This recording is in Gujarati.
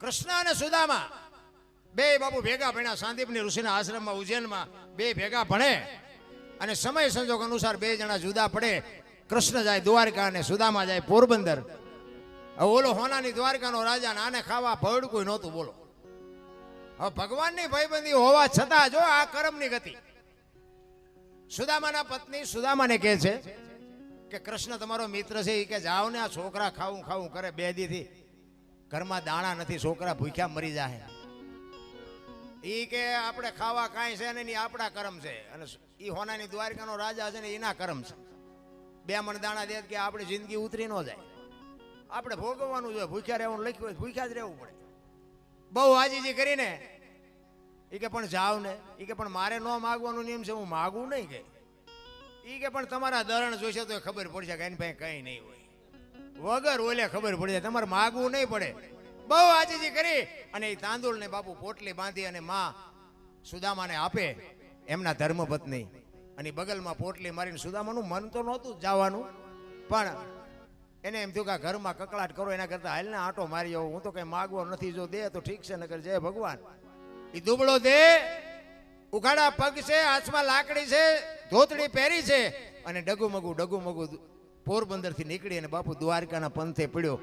કૃષ્ણ અને સુદામા. બે બાપુ ભેગા ભણ્યા, સાંદીપની ઋષિના આશ્રમમાં, ઉજ્જૈનમાં, બે ભેગા ભણે અને સમય સંજોગ અનુસાર બે જણા જુદા પડે. કૃષ્ણ જાય દ્વારકા અને સુદામા જાય પોરબંદર. ઓલો હોનાની દ્વારકાનો રાજા નાને ખાવા ભડકું નહોતું, બોલો. હવે ભગવાનની ભાઈબંધી હોવા છતાં જો આ કર્મની ગતિ. સુદામાના પત્ની સુદામાને કહે છે કે કૃષ્ણ તમારો મિત્ર છે એ કે જાઓ ને આ છોકરા ખાવું ખાવું કરે બે દીથી ઘરમાં દાણા નથી, છોકરા ભૂખ્યા મરી જાય ઈ કે આપણે ખાવા કાંઈ છે ને નહીં આપણા કર્મ છે. અને ઈ હોનાની દ્વારકાનો રાજા છે ને એના કર્મ છે. બે મણ દાણા દે કે આપણી જિંદગી ઉતરી ન જાય. આપણે ભોગવવાનું જોઈએ, ભૂખ્યા રહેવાનું લખ્યું હોય ભૂખ્યા જ રહેવું પડે. બહુ હાજીજી કરીને, ઈ કે પણ જાવ ને, ઈ કે પણ મારે ન માગવાનું નિયમ છે, હું માગું નહીં કે. ઈ કે પણ તમારા દરણ જોશે તો ખબર પડશે કે એની પાસે કંઈ નહીં હોય. વગર ઓલે ખબર પડી જાય, તમારે માગવું નહીં પડે. બહુ આજીજી કરી અને એ તાંદુળ ને બાપુ પોટલી બાંધી અને માં સુદામાને આપે એમના ધર્મપત્ની. અને બગલમાં પોટલી મારીને સુદામાનું મન તો નહોતું જવાનું. પણ એને એમ થયું કે ઘરમાં કકળાટ કરો, એના કરતા હાલ ને આંટો મારી આવું. હું તો કઈ માગવો નથી, જો દે તો ઠીક છે નગર જય ભગવાન. એ દુબળો દે, ઉઘાડા પગ છે, હાથમાં લાકડી છે, ધોતડી પહેરી છે અને ડગુમગુ ડગુમગુ પોરબંદરથી નીકળી અને બાપુ દ્વારકાના પંથે પડ્યો.